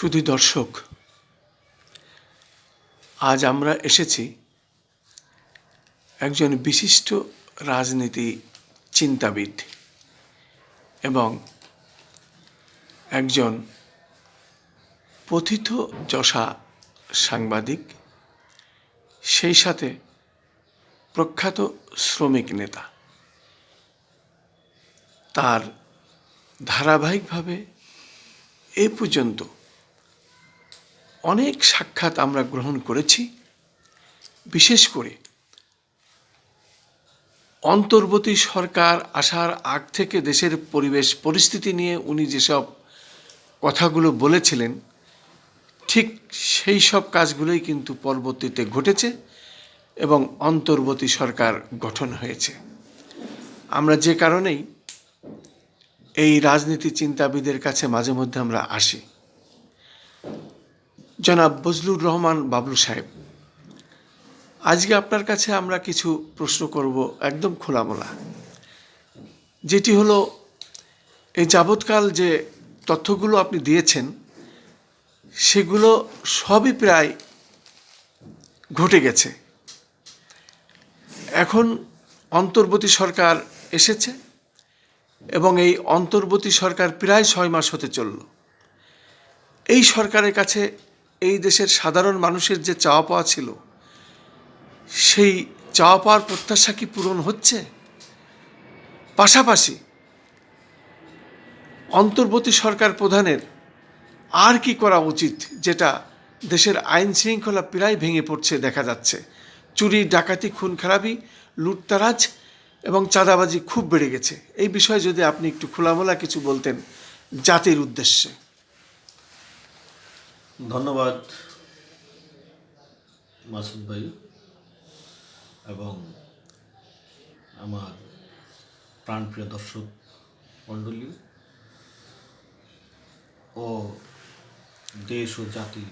শুধু দর্শক। আজ আমরা এসেছি একজন বিশিষ্ট রাজনীতি চিন্তাবিদ এবং একজন পথিত যশা সাংবাদিক, সেই সাথে প্রখ্যাত শ্রমিক নেতা। তার ধারাবাহিকভাবে এ পর্যন্ত অনেক সাক্ষাৎ আমরা গ্রহণ করেছি, বিশেষ করে অন্তর্বর্তী সরকার আসার আগ থেকে দেশের পরিবেশ, পরিস্থিতি নিয়ে উনি যেসব কথাগুলো বলেছিলেন, ঠিক সেই সব কাজগুলোই কিন্তু পরবর্তীতে ঘটেছে এবং অন্তর্বর্তী সরকার গঠন হয়েছে। আমরা যে কারণেই এই রাজনীতি চিন্তাবিদের কাছে মাঝে মধ্যে আমরা আসি। জনাব বজলুর রহমান বাবলু সাহেব। আজকে আপনার কাছে আমরা কিছু প্রশ্ন করব একদম খোলামোলা। যেটি হলো, এই যাবৎকাল যে তথ্যগুলো আপনি দিয়েছেন, সেগুলো সবই প্রায় ঘটে গেছে। এখন অন্তর্বর্তী সরকার এসেছে এবং এই অন্তর্বর্তী সরকার প্রায় ছয় মাস হতে চলল। এই সরকারের কাছে এই দেশের সাধারণ মানুষের যে চাওয়া পাওয়া ছিল, সেই চাওয়া পাওয়ার প্রত্যাশা কি পূরণ হচ্ছে? পাশাপাশি অন্তর্বর্তী সরকার প্রধানের আর কি করা উচিত যেটা দেশের আইন শৃঙ্খলা প্রায় ভেঙে পড়ছে দেখা যাচ্ছে। চুরি, ডাকাতি খুন খারাপি লুটতারাজ এবং চাঁদাবাজি খুব বেড়ে গেছে। এই বিষয়ে যদি আপনি একটু খোলামেলা কিছু বলতেন জাতির উদ্দেশ্যে। ধন্যবাদ মাসুদ ভাই এবং আমার প্রাণপ্রিয় দর্শক মণ্ডলী ও দেশ ও জাতি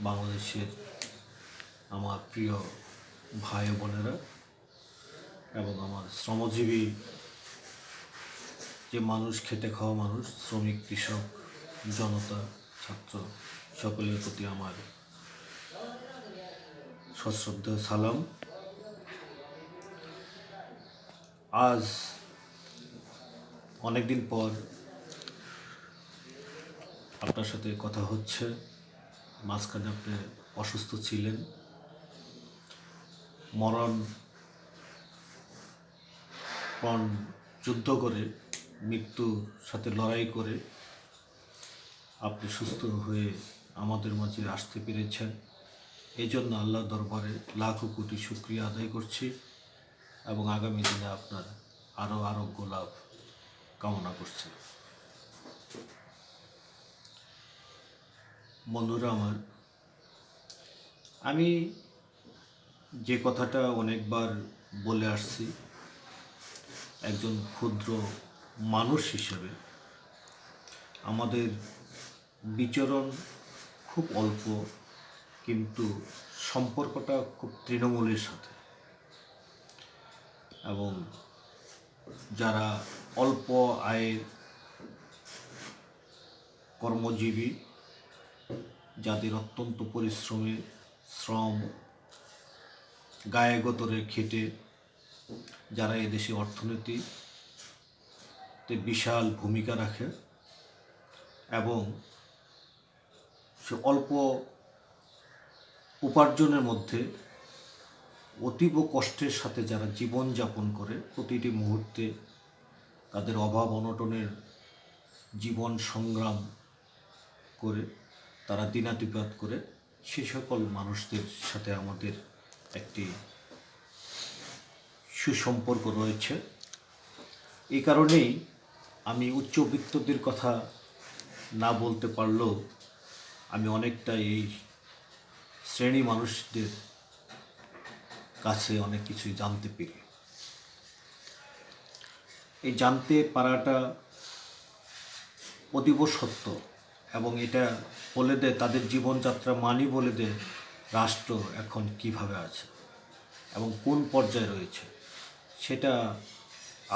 বাংলাদেশের আমার প্রিয় ভাই বোনেরা এবং আমার শ্রমজীবী যে মানুষ খেটে খাওয়া মানুষ, শ্রমিক, কৃষক, জনতা ছাত্র সকলের প্রতি আমার সশ্রদ্ধ সালাম। আজ অনেকদিন পর আপনার সাথে কথা হচ্ছে। মাঝখানে আপনি অসুস্থ ছিলেন। মরণ পণ যুদ্ধ করে, মৃত্যুর সাথে লড়াই করে আপনি সুস্থ হয়ে আমাদের মাঝে আসতে পেরেছেন। এই জন্য আল্লাহ দরবারে লাখো কোটি শুক্রিয়া আদায় করছি এবং আগামী দিনে আপনার আরও আরোগ্য লাভ কামনা করছি। বন্ধুরা আমার, আমি যে কথাটা অনেকবার বলে আসছি, একজন ক্ষুদ্র মানুষ হিসেবে আমাদের বিচরণ খুব অল্প, কিন্তু সম্পর্কটা খুব তৃণমূলের সাথে। এবং যারা অল্প আয়ের কর্মজীবী, যাদের অত্যন্ত পরিশ্রমে শ্রম গায়ে গতরে খেটে, যারা এদেশে অর্থনীতিতে বিশাল ভূমিকা রাখে এবং অল্প উপার্জনের মধ্যে অতীব কষ্টের সাথে যারা জীবনযাপন করে, প্রতিটি মুহূর্তে তাদের অভাব অনটনের জীবন সংগ্রাম করে, তারা দিনাতিপাত করে, সে সকল মানুষদের সাথে আমাদের একটি সুসম্পর্ক রয়েছে। এই কারণেই আমি উচ্চবিত্তদের কথা না বলতে পারলেও আমি অনেকটা এই শ্রেণি মানুষদের কাছে অনেক কিছুই জানতে পেরে। এই জানতে পারাটা অতীব সত্য এবং এটা বলে দেয়, তাদের জীবনযাত্রা মানি বলে দেয় রাষ্ট্র এখন কীভাবে আছে এবং কোন পর্যায়ে রয়েছে। সেটা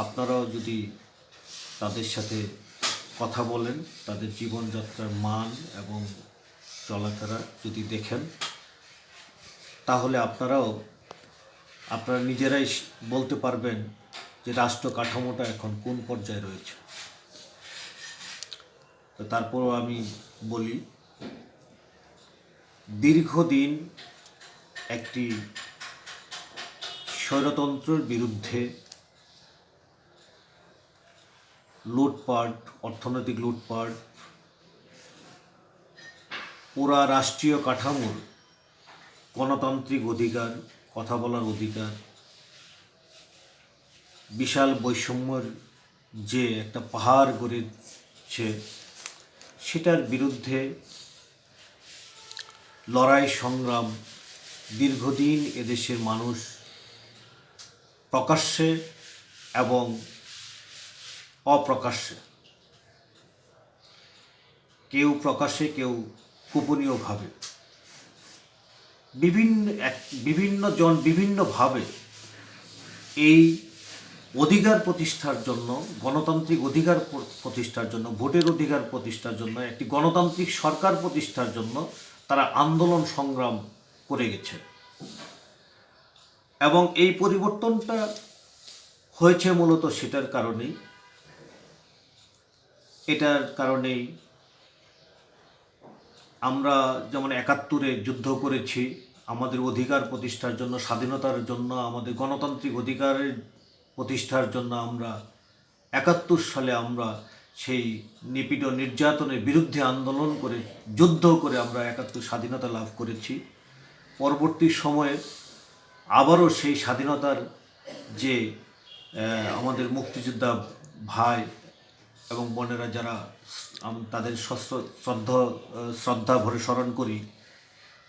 আপনারাও যদি তাদের সাথে কথা বলেন, তাদের জীবনযাত্রার মান এবং চলাফেরা যদি দেখেন, তাহলে আপনারাও, আপনারা নিজেরাই বলতে পারবেন যে রাষ্ট্র কাঠামোটা এখন কোন পর্যায়ে রয়েছে। তো তারপরও আমি বলি, দীর্ঘদিন একটি স্বৈরতন্ত্রের বিরুদ্ধে লুটপাট, অর্থনৈতিক লুটপাট পুরা রাষ্ট্রীয় কাঠামোর গণতান্ত্রিক অধিকার, কথা বলার অধিকার, বিশাল বৈষম্যর যে একটা পাহাড় গড়েছে, সেটার বিরুদ্ধে লড়াই, সংগ্রাম দীর্ঘদিন এদেশের মানুষ প্রকাশ্যে এবং অপ্রকাশ্যে। কেউ প্রকাশ্যে, কেউ গোপনীয়ভাবে। বিভিন্ন এক, বিভিন্ন জন বিভিন্নভাবে এই অধিকার প্রতিষ্ঠার জন্য, গণতান্ত্রিক অধিকার প্রতিষ্ঠার জন্য, ভোটের অধিকার প্রতিষ্ঠার জন্য, একটি গণতান্ত্রিক সরকার প্রতিষ্ঠার জন্য তারা আন্দোলন সংগ্রাম করে গেছে। এবং এই পরিবর্তনটা হয়েছে মূলত সেটার কারণেই। এটার কারণেই আমরা যেমন একাত্তরে যুদ্ধ করেছি, আমাদের অধিকার প্রতিষ্ঠার জন্য, স্বাধীনতার জন্য, আমাদের গণতান্ত্রিক অধিকারের প্রতিষ্ঠার জন্য আমরা একাত্তর সালে আমরা সেই নিপীড় নির্যাতনের বিরুদ্ধে আন্দোলন করে, যুদ্ধ করে আমরা একাত্তর স্বাধীনতা লাভ করেছি। পরবর্তী সময়ে আবারও সেই স্বাধীনতার যে আমাদের মুক্তিযোদ্ধা ভাই এবং বোনেরা যারা তাদের শ্রদ্ধা শ্রদ্ধা ভরে স্মরণ করি,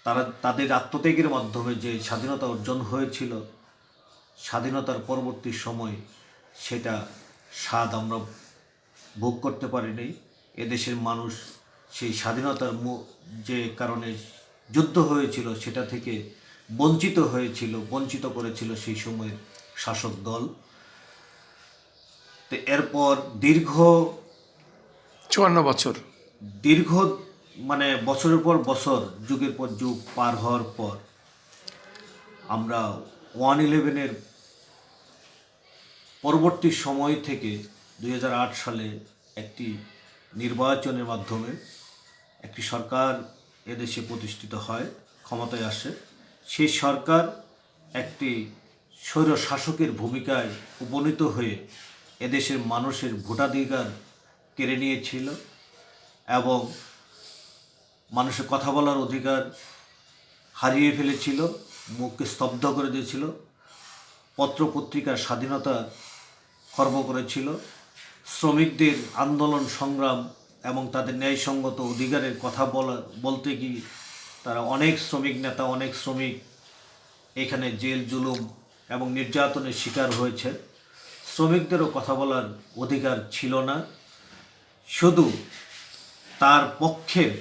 তারা তাদের আত্মত্যাগের মাধ্যমে যে স্বাধীনতা অর্জন হয়েছিল, স্বাধীনতার পরবর্তী সময় সেটা স্বাদ আমরা ভোগ করতে পারিনি। এদেশের মানুষ সেই স্বাধীনতার যে কারণে যুদ্ধ হয়েছিল, সেটা থেকে বঞ্চিত হয়েছিল, বঞ্চিত করেছিল সেই সময়ের শাসক দল। তো এরপর দীর্ঘ চুয়ান্ন বছর। দীর্ঘ মানে বছরের পর বছর যুগের পর যুগ পার হওয়ার পর আমরা ওয়ান ইলেভেনের পরবর্তী সময় থেকে দু হাজার আট সালে একটি নির্বাচনের মাধ্যমে একটি সরকার এদেশে প্রতিষ্ঠিত হয় ক্ষমতায় আসে। সেই সরকার একটি স্বৈর শাসকের ভূমিকায় উপনীত হয়ে এদেশের মানুষের ভোটাধিকার কেড়ে নিয়েছিল এবং মানুষের কথা বলার অধিকার হারিয়ে ফেলেছিল, মুখকে স্তব্ধ করে দিয়েছিল, পত্রপত্রিকার স্বাধীনতা খর্ব করেছিল। শ্রমিকদের আন্দোলন সংগ্রাম এবং তাদের ন্যায়সঙ্গত অধিকারের কথা বলা, বলতে গিয়ে তারা অনেক শ্রমিক নেতা, অনেক শ্রমিক এখানে জেল, জুলুম এবং নির্যাতনের শিকার হয়েছে। শ্রমিকদেরও কথা বলার অধিকার ছিল না। শুধু তার পক্ষের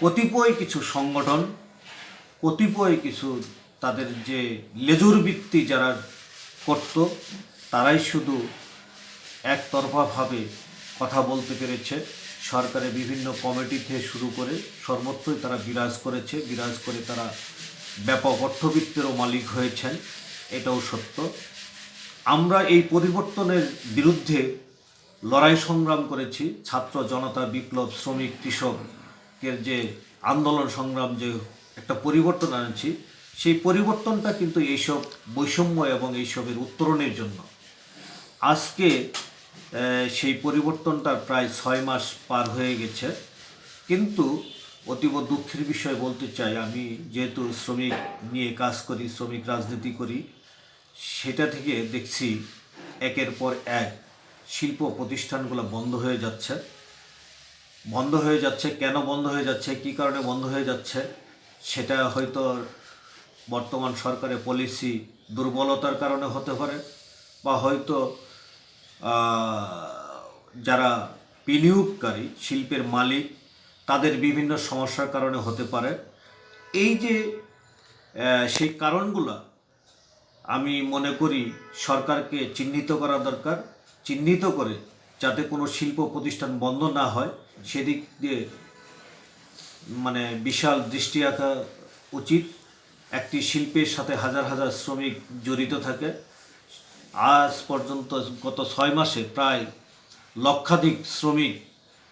কতিপয় কিছু সংগঠন, কতিপয় কিছু তাদের যে লেজুর বৃত্তি যারা করত, তারাই শুধু একতরফাভাবে কথা বলতে পেরেছে। সরকারের বিভিন্ন কমিটি থেকে শুরু করে সর্বত্রই তারা বিরাজ করেছে। বিরাজ করে তারা ব্যাপক অর্থবিত্তেরও মালিক হয়েছেন। এটাও সত্য। আমরা এই পরিবর্তনের বিরুদ্ধে লড়াই সংগ্রাম করেছি। ছাত্র জনতা, বিপ্লব, শ্রমিক কৃষকের যে আন্দোলন সংগ্রাম যে একটা পরিবর্তন আনছি, সেই পরিবর্তনটা কিন্তু এইসব বৈষম্য এবং এইসবের উত্তরণের জন্য। আজকে সেই পরিবর্তনটা প্রায় ছয় মাস পার হয়ে গেছে। কিন্তু অতীব দুঃখের বিষয় বলতে চাই, আমি যেহেতু শ্রমিক নিয়ে কাজ করি, শ্রমিক রাজনীতি করি সেটা থেকে দেখছি একের পর এক শিল্প প্রতিষ্ঠানগুলো বন্ধ হয়ে যাচ্ছে। বন্ধ হয়ে যাচ্ছে, কেন বন্ধ হয়ে যাচ্ছে, কী কারণে বন্ধ হয়ে যাচ্ছে, সেটা হয়তো বর্তমান সরকারের পলিসি দুর্বলতার কারণে হতে পারে বা হয়তো যারা বিনিয়োগকারী, শিল্পের মালিক, তাদের বিভিন্ন সমস্যার কারণে হতে পারে। এই যে সেই কারণগুলো আমি মনে করি সরকারকে চিহ্নিত করা দরকার। চিহ্নিত করে যাতে কোনো শিল্প প্রতিষ্ঠান বন্ধ না হয়, সেদিক দিয়ে মানে বিশাল দৃষ্টি রাখা উচিত। একটি শিল্পের সাথে হাজার হাজার শ্রমিক জড়িত থাকে। আজ পর্যন্ত গত ছয় মাসে প্রায় লক্ষাধিক শ্রমিক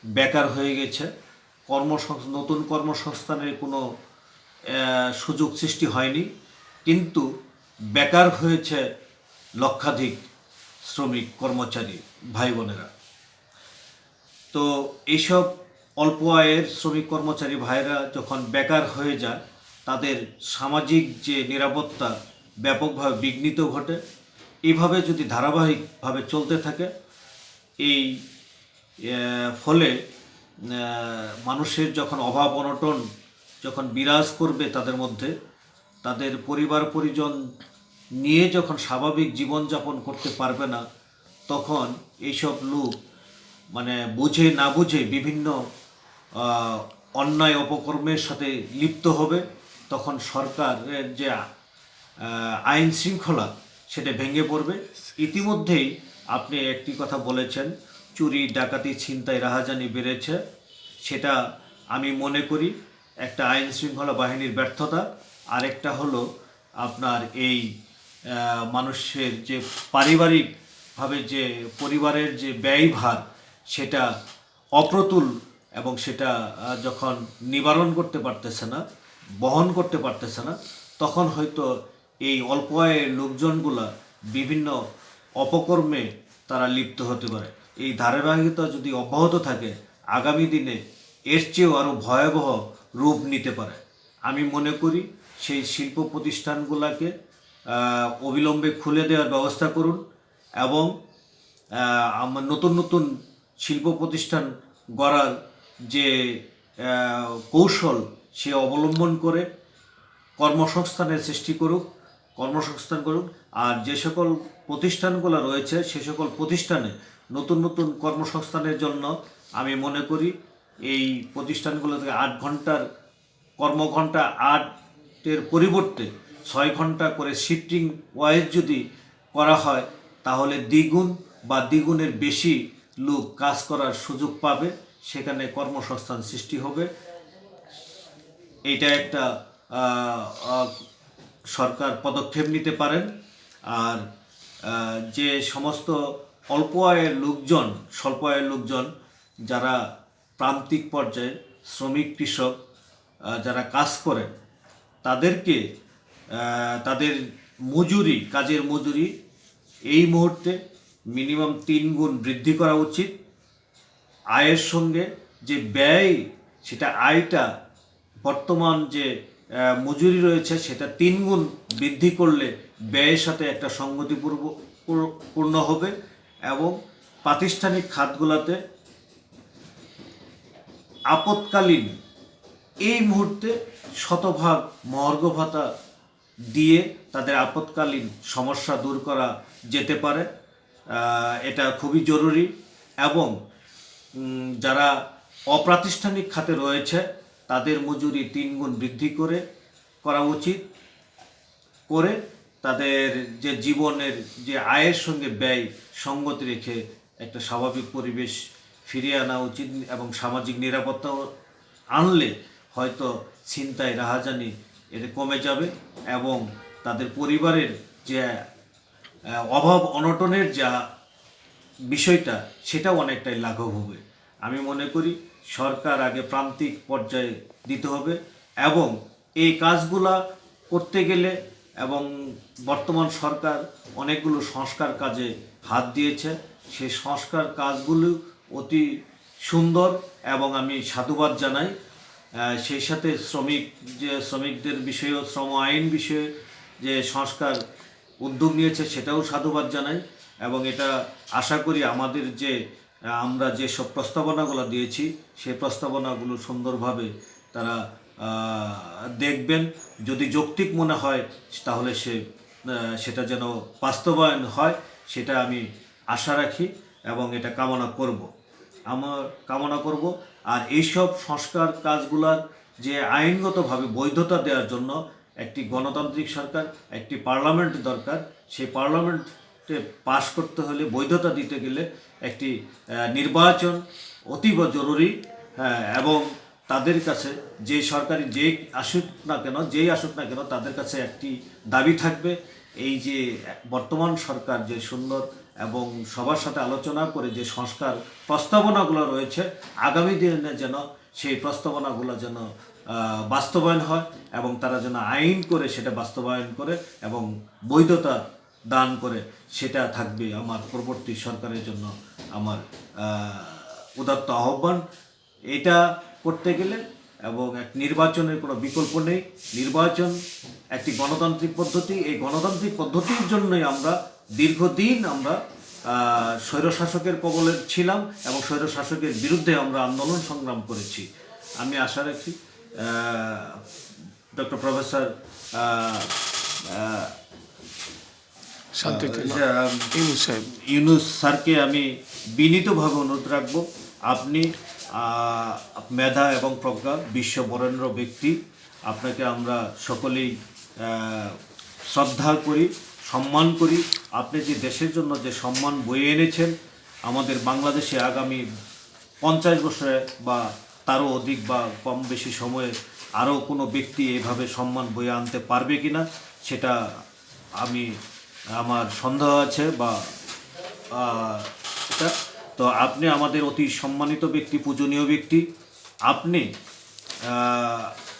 বেকার হয়ে গেছে। কর্মসংস, নতুন কর্মসংস্থানের কোনো সুযোগ সৃষ্টি হয়নি। কিন্তু বেকার হয়েছে লক্ষাধিক শ্রমিক, কর্মচারী ভাই বোনেরা তো এইসব অল্প আয়ের শ্রমিক, কর্মচারী ভাইরা যখন বেকার হয়ে যায়, তাদের সামাজিক যে নিরাপত্তা ব্যাপকভাবে বিঘ্নিত ঘটে। এইভাবে যদি ধারাবাহিকভাবে চলতে থাকে, এই ফলে মানুষের যখন অভাব, অনটন যখন বিরাজ করবে তাদের মধ্যে তাদের পরিবার পরিজন নিয়ে যখন স্বাভাবিক জীবনযাপন করতে পারবে না, তখন এইসব লোক মানে বুঝে না বুঝে বিভিন্ন অন্যায় অপকর্মের সাথে লিপ্ত হবে। তখন সরকারের যে আইন শৃঙ্খলা সেটা ভেঙে পড়বে। ইতিমধ্যেই আপনি একটি কথা বলেছেন, চুরি, ডাকাতি, ছিনতাই, রাহাজানি বেড়েছে। সেটা আমি মনে করি একটা আইন শৃঙ্খলা বাহিনীর ব্যর্থতা। আরেকটা হলো আপনার এই মানুষের যে পারিবারিকভাবে যে পরিবারের যে ব্যয়ভার, সেটা অপ্রতুল এবং সেটা যখন নিবারণ করতে পারতেছে না, বহন করতে পারতেছে না, তখন হয়তো এই অল্প আয়ের লোকজনগুলা বিভিন্ন অপকর্মে তারা লিপ্ত হতে পারে। এই ধারাবাহিকতা যদি অব্যাহত থাকে, আগামী দিনে এর চেয়েও আরও ভয়াবহ রূপ নিতে পারে। আমি মনে করি সেই শিল্প প্রতিষ্ঠানগুলোকে অবিলম্বে খুলে দেওয়ার ব্যবস্থা করুন এবং আমার নতুন নতুন শিল্প প্রতিষ্ঠান গড়ার যে কৌশল সে অবলম্বন করে কর্মসংস্থানের সৃষ্টি করুক, কর্মসংস্থান করুক। আর যে সকল প্রতিষ্ঠানগুলো রয়েছে, সে সকল প্রতিষ্ঠানে নতুন নতুন কর্মসংস্থানের জন্য আমি মনে করি এই প্রতিষ্ঠানগুলো থেকে আট ঘণ্টার কর্মঘণ্টা আটের পরিবর্তে ছয় ঘণ্টা করে শিফটিং ওয়াইজ যদি করা হয়, তাহলে দ্বিগুণ বা দ্বিগুণের বেশি লোক কাজ করার সুযোগ পাবে। সেখানে কর্মসংস্থান সৃষ্টি হবে। এইটা একটা সরকার পদক্ষেপ নিতে পারেন। আর যে সমস্ত অল্প আয়ের লোকজন, স্বল্প আয়ের লোকজন, যারা প্রান্তিক পর্যায়ে শ্রমিক, কৃষক যারা কাজ করেন তাদেরকে তাদের মজুরি, কাজের মজুরি এই মুহূর্তে মিনিমাম তিন গুণ বৃদ্ধি করা উচিত। আয়ের সঙ্গে যে ব্যয়, সেটা আয়টা, বর্তমান যে মজুরি রয়েছে, সেটা তিন গুণ বৃদ্ধি করলে ব্যয়ের সাথে একটা সঙ্গতিপূর্ব, পূর্ণ হবে এবং প্রাতিষ্ঠানিক খাতগুলোতে আপৎকালীন এই মুহূর্তে শতভাগ মর্গ ভাতা দিয়ে তাদের আপৎকালীন সমস্যা দূর করা যেতে পারে। এটা খুবই জরুরি এবং যারা অপ্রাতিষ্ঠানিক খাতে রয়েছে, তাদের মজুরি তিন গুণ বৃদ্ধি করে, করা উচিত। করে তাদের যে জীবনের যে আয়ের সঙ্গে ব্যয় সঙ্গতি রেখে একটা স্বাভাবিক পরিবেশ ফিরিয়ে আনা উচিত এবং সামাজিক নিরাপত্তা আনলে হয়তো ছিনতাই, রাহাজানি এটা কমে যাবে এবং তাদের পরিবারের যে অভাব অনটনের যা বিষয়টা, সেটাও অনেকটাই লাঘব হবে। আমি মনে করি সরকার আগে প্রান্তিক পর্যায়ে দিতে হবে এবং এই কাজগুলা করতে গেলে এবং বর্তমান সরকার অনেকগুলো সংস্কার কাজে হাত দিয়েছে। সেই সংস্কার কাজগুলো অতি সুন্দর এবং আমি সাধুবাদ জানাই। সেই সাথে শ্রমিক, যে শ্রমিকদের বিষয়েও শ্রম আইন বিষয়ে যে সংস্কার উদ্যোগ নিয়েছে, সেটাও সাধুবাদ জানাই। এবং এটা আশা করি আমাদের যে আমরা যে সব প্রস্তাবনাগুলো দিয়েছি, সেই প্রস্তাবনাগুলো সুন্দরভাবে তারা দেখবেন। যদি যৌক্তিক মনে হয়, তাহলে সে সেটা যেন বাস্তবায়ন হয়, সেটা আমি আশা রাখি এবং এটা কামনা করব। আমার কামনা করব আর এইসব সংস্কার কাজগুলার যে আইনগতভাবে বৈধতা দেওয়ার জন্য একটি গণতান্ত্রিক সরকার একটি পার্লামেন্ট দরকার সেই পার্লামেন্টে পাশ করতে হলে বৈধতা দিতে গেলে একটি নির্বাচন অতীব জরুরি হ্যাঁ, এবং তাদের কাছে যে সরকারি যেই আসুক না কেন যেই আসুক না কেন তাদের কাছে একটি দাবি থাকবে। এই যে বর্তমান সরকার যে সুন্দর এবং সবার সাথে আলোচনা করে যে সংস্কার প্রস্তাবনাগুলো রয়েছে, আগামী দিনে যেন সেই প্রস্তাবনাগুলো যেন বাস্তবায়ন হয় এবং তারা যেন আইন করে সেটা বাস্তবায়ন করে এবং বৈধতা দান করে, সেটা থাকবে আমার পরবর্তী সরকারের জন্য আমার উদাত্ত আহ্বান। এটা করতে গেলে এবং এক নির্বাচনের কোনো বিকল্প নেই। নির্বাচন একটি গণতান্ত্রিক পদ্ধতি। এই গণতান্ত্রিক পদ্ধতির জন্যই আমরা দীর্ঘদিন আমরা স্বৈরশাসকের কবলে ছিলাম এবং স্বৈরশাসকের বিরুদ্ধে আমরা আন্দোলন সংগ্রাম করেছি। আমি আশা রাখি ডক্টর প্রফেসর ইউনুস স্যারকে আমি বিনীতভাবে অনুরোধ রাখব আপনি মেধা এবং প্রজ্ঞা বিশ্ব বরেণ্য ব্যক্তি আপনাকে আমরা সকলেই শ্রদ্ধা করি। সম্মান করি। আপনি যে দেশের জন্য যে সম্মান বয়ে এনেছেন, আমাদের বাংলাদেশে আগামী পঞ্চাশ বছরে বা তারও অধিক বা কম বেশি সময়ে আরও কোনো ব্যক্তি এভাবে সম্মান বয়ে আনতে পারবে কি না সেটা আমি, আমার সন্দেহ আছে বা এটা তো আপনি আমাদের অতি সম্মানিত ব্যক্তি, পূজনীয় ব্যক্তি। আপনি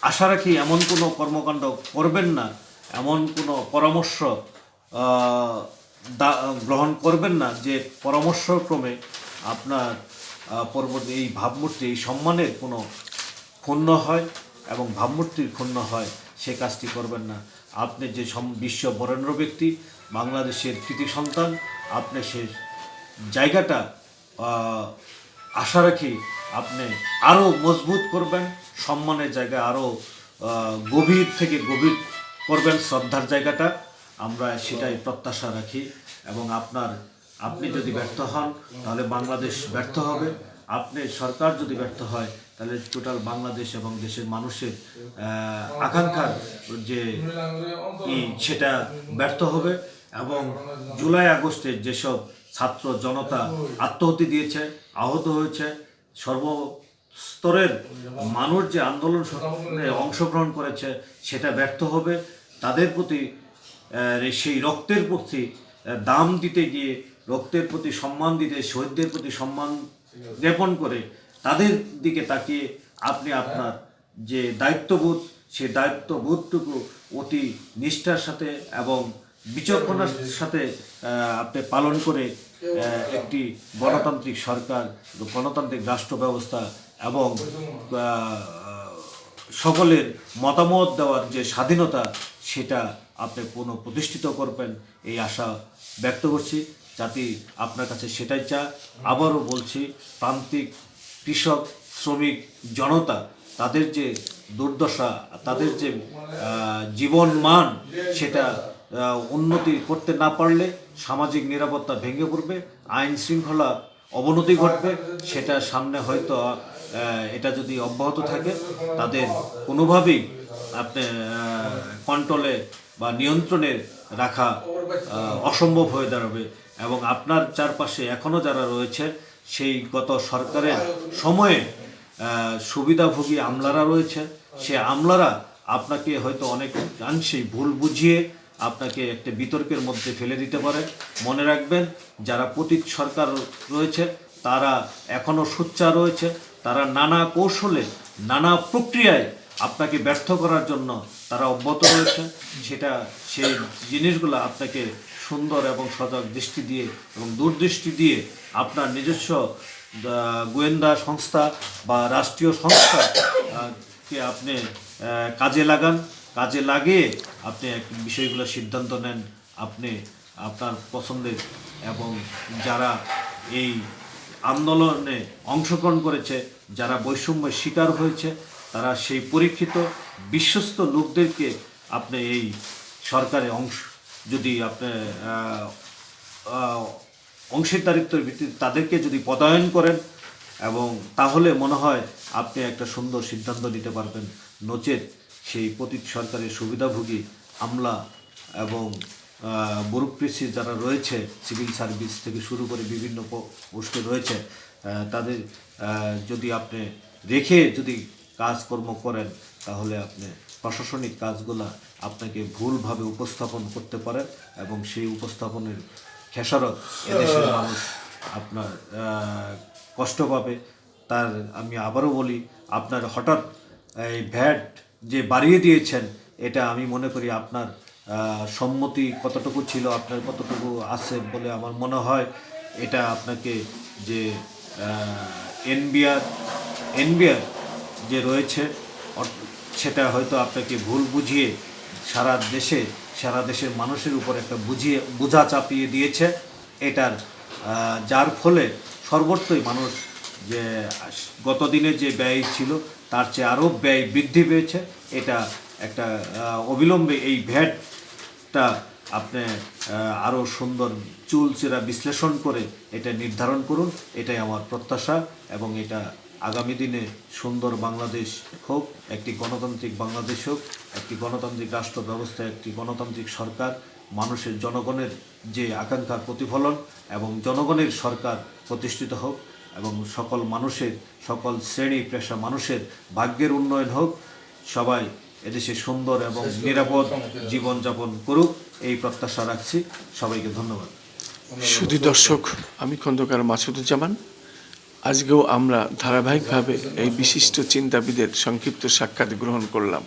আশা রাখি এমন কোনো কর্মকাণ্ড করবেন না, এমন কোনো পরামর্শ গ্রহণ করবেন না, যে পরামর্শক্রমে আপনার পরবর্তী এই ভাবমূর্তি, এই সম্মানের কোনো ক্ষুণ্ণ হয় এবং ভাবমূর্তির ক্ষুণ্ণ হয়, সে কাজটি করবেন না। আপনি যে বিশ্ব বরেণ্য ব্যক্তি, বাংলাদেশের কৃতি সন্তান, আপনি সে জায়গাটা আশা রাখি আপনি আরও মজবুত করবেন, সম্মানের জায়গায় আরও গভীর থেকে গভীর করবেন, শ্রদ্ধার জায়গাটা। আমরা সেটাই প্রত্যাশা রাখি এবং আপনার, আপনি যদি ব্যর্থ হন, তাহলে বাংলাদেশ ব্যর্থ হবে। আপনি, সরকার যদি ব্যর্থ হয়, তাহলে টোটাল বাংলাদেশ এবং দেশের মানুষের আকাঙ্ক্ষার যে সেটা ব্যর্থ হবে এবং জুলাই আগস্টে যেসব ছাত্র জনতা আত্মহতি দিয়েছে, আহত হয়েছে, সর্বস্তরের মানুষ যে আন্দোলন অংশগ্রহণ করেছে, সেটা ব্যর্থ হবে। তাদের প্রতি সেই রক্তের প্রতি দাম দিতে গিয়ে, রক্তের প্রতি সম্মান দিতে শহীদদের প্রতি সম্মান জ্ঞাপন করে তাদের দিকে তাকিয়ে আপনি আপনার যে দায়িত্ববোধ, সেই দায়িত্ববোধটুকু অতি নিষ্ঠার সাথে এবং বিচক্ষণার সাথে আপনি পালন করে একটি গণতান্ত্রিক সরকার, গণতান্ত্রিক রাষ্ট্র ব্যবস্থা এবং সকলের মতামত দেওয়ার যে স্বাধীনতা, সেটা আপনি পুনঃ প্রতিষ্ঠিত করবেন এই আশা ব্যক্ত করছি। যাতে আপনার কাছে সেটাই চা আবারও বলছি, প্রান্তিক কৃষক, শ্রমিক, জনতা, তাদের যে দুর্দশা, তাদের যে জীবন মান সেটা উন্নতি করতে না পারলে সামাজিক নিরাপত্তা ভেঙে পড়বে, আইন শৃঙ্খলা অবনতি ঘটবে, সেটা সামনে হয়তো এটা যদি অব্যাহত থাকে, তাদের কোনোভাবেই আপনি কন্ট্রোলে বা নিয়ন্ত্রণে রাখা অসম্ভব হয়ে দাঁড়াবে। এবং আপনার চারপাশে এখনও যারা রয়েছে, সেই গত সরকারের সময়ে সুবিধাভোগী আমলারা রয়েছে। সে আমলারা আপনাকে হয়তো অনেক অংশেই ভুল বুঝিয়ে আপনাকে একটা বিতর্কের মধ্যে ফেলে দিতে পারে। মনে রাখবেন, যারা পতীত সরকার রয়েছে, তারা এখনও সোচ্চার রয়েছে। তারা নানা কৌশলে, নানা প্রক্রিয়ায় আপনাকে ব্যর্থ করার জন্য তারা অব্যাহত রয়েছে। সেটা সেই জিনিসগুলো আপনাকে সুন্দর এবং সজাগ দৃষ্টি দিয়ে এবং দূরদৃষ্টি দিয়ে আপনার নিজস্ব গোয়েন্দা সংস্থা বা রাষ্ট্রীয় সংস্থা কে আপনি কাজে লাগান। কাজে লাগিয়ে আপনি এক বিষয়গুলো সিদ্ধান্ত নেন আপনি আপনার পছন্দের এবং যারা এই আন্দোলনে অংশগ্রহণ করেছে, যারা বৈষম্যের শিকার হয়েছে তারা সেই পরীক্ষিত বিশ্বস্ত লোকদেরকে আপনি এই সরকারে অংশ, যদি আপনি অংশীদারিত্বের ভিত্তিতে তাদেরকে যদি পদায়ন করেন এবং তাহলে মনে হয় আপনি একটা সুন্দর সিদ্ধান্ত নিতে পারবেন। নচেত সেই পতীত সরকারের সুবিধাভোগী আমলা এবং ব্যুরোক্রেসি যারা রয়েছে, সিভিল সার্ভিস থেকে শুরু করে বিভিন্ন পোস্টে রয়েছে তাদের যদি আপনি রেখে যদি কাজকর্ম করেন তাহলে আপনি প্রশাসনিক কাজগুলা আপনাকে ভুলভাবে উপস্থাপন করতে পারেন এবং সেই উপস্থাপনের খেসারত এদেশের মানুষ আপনার কষ্ট পাবে। তার আমি আবারও বলি আপনার হঠাৎ এই ভ্যাট যে বাড়িয়ে দিয়েছেন এটা আমি মনে করি আপনার সম্মতি কতটুকু ছিল আপনার কতটুকু আছে বলে আমার মনে হয়। এটা আপনাকে যে এনবিআর এনবিআর যে রয়েছে সেটা হয়তো আপনাকে ভুল বুঝিয়ে সারা দেশে, সারা দেশের মানুষের উপর একটা বুঝিয়ে, বোঝা চাপিয়ে দিয়েছে। এটার যার ফলে সর্বত্রই মানুষ যে, গতদিনে যে ব্যয় ছিল, তার চেয়ে আরও ব্যয় বৃদ্ধি পেয়েছে। এটা একটা অবিলম্বে এই ভ্যাটটা আপনি আরও সুন্দর চুলচেরা বিশ্লেষণ করে এটা নির্ধারণ করুন। এটাই আমার প্রত্যাশা এবং এটা আগামী দিনে সুন্দর বাংলাদেশ হোক একটি গণতান্ত্রিক বাংলাদেশ হোক একটি গণতান্ত্রিক রাষ্ট্র ব্যবস্থা একটি গণতান্ত্রিক সরকার মানুষের জনগণের যে আকাঙ্ক্ষার প্রতিফলন এবং জনগণের সরকার প্রতিষ্ঠিত হোক এবং সকল মানুষের সকল শ্রেণি পেশা মানুষের ভাগ্যের উন্নয়ন হোক সবাই এদেশে সুন্দর এবং নিরাপদ জীবনযাপন করুক এই প্রত্যাশা রাখছি। সবাইকে ধন্যবাদ। শুধু দর্শক আমি খন্দকার মাসুদুজ্জামান। আজকেও আমরা ধারাবাহিকভাবে এই বিশিষ্ট চিন্তাবিদের সংক্ষিপ্ত সাক্ষাৎ গ্রহণ করলাম।